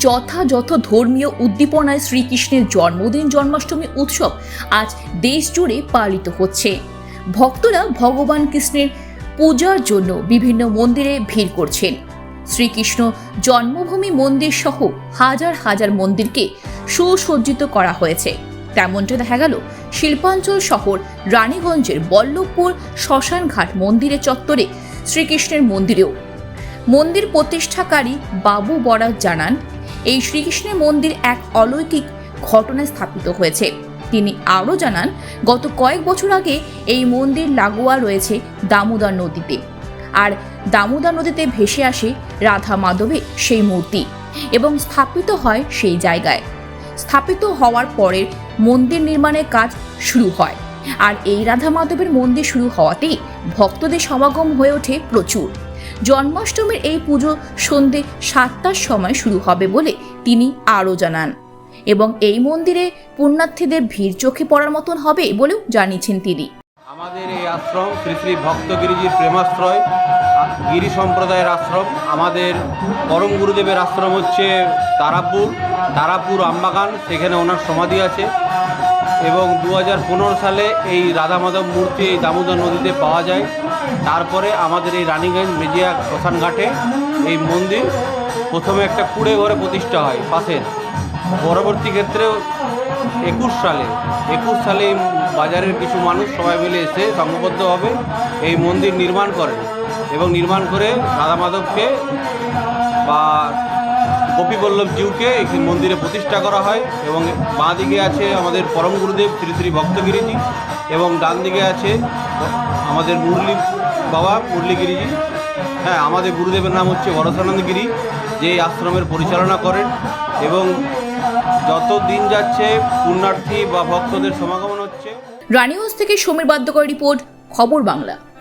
যথাযথ ধর্মীয় উদ্দীপনায় শ্রীকৃষ্ণের জন্মদিন, জন্মাষ্টমী উৎসব আজ দেশ জুড়ে পালিত হচ্ছে। ভক্তরা ভগবান কৃষ্ণের পূজার জন্য বিভিন্ন মন্দিরে ভিড় করছেন। শ্রীকৃষ্ণ জন্মভূমি মন্দির সহ হাজার হাজার মন্দিরকে সুসজ্জিত করা হয়েছে। তেমনটা দেখা গেল শিল্পাঞ্চল শহর রানীগঞ্জের বল্লভপুর শ্মশানঘাট মন্দিরের চত্বরে শ্রীকৃষ্ণের মন্দিরেও। মন্দির প্রতিষ্ঠাকারী বাবু বরাক জানান এই শ্রীকৃষ্ণের মন্দির এক অলৌকিক ঘটনায় স্থাপিত হয়েছে। তিনি আরও জানান, গত কয়েক বছর আগে এই মন্দির লাগোয়া রয়েছে দামোদর নদীতে। আর দামোদর নদীতে ভেসে আসে রাধা মাধবের সেই মূর্তি এবং স্থাপিত হয় সেই জায়গায়। স্থাপিত হওয়ার পরে মন্দির নির্মাণের কাজ শুরু হয়। আর এই রাধা মাধবের মন্দির শুরু হওয়াতেই ভক্তদের সমাগম হয়ে ওঠে প্রচুর। জন্মাষ্টমীর এই পুজো সন্ধে সাতটার সময় শুরু হবে বলে তিনি আরও জানান। এবং এই মন্দিরে পুণ্যার্থীদের ভিড় চোখে পড়ার মতন হবে বলেও জানিয়েছেন তিনি। আমাদের এই আশ্রম, শ্রী শ্রী ভক্তগিরিজির প্রেমাশ্রয় গিরি সম্প্রদায়ের আশ্রম, আমাদের পরম গুরুদেবের আশ্রম হচ্ছে তারাপুর তারাপুর আমবাগান, সেখানে ওনার সমাধি আছে। এবং দু হাজার পনেরো সালে এই রাধা মাধব মূর্তি এই দামোদর নদীতে পাওয়া যায়। তারপরে আমাদের এই রানীগঞ্জ মেজিয়া শ্মশানঘাটে এই মন্দির প্রথমে একটা কুড়ে ঘরে প্রতিষ্ঠা হয় পাশের। পরবর্তী ক্ষেত্রে একুশ সালে একুশ সালে এই বাজারের কিছু মানুষ সবাই মিলে এসে সংঘবদ্ধভাবে এই মন্দির নির্মাণ করেন এবং নির্মাণ করে রাধা মাধবকে বা গোপীবল্লভ জিউকে এই মন্দিরে প্রতিষ্ঠা করা হয় এবং বাঁ দিকে আছে আমাদের পরম গুরুদেব শ্রী শ্রী ভক্তগিরিজি এবং ডান দিকে আছে আমাদের মুরলী বাবা মুরলীগিরিজি। হ্যাঁ আমাদের গুরুদেবের নাম হচ্ছে বরসানন্দ গিরি যে আশ্রমের পরিচালনা করেন এবং যত দিন যাচ্ছে পুণ্যার্থী বা ভক্তদের সমাগমন হচ্ছে। রানীগঞ্জ থেকে সমীর বাদ্যকর রিপোর্ট, খবর বাংলা।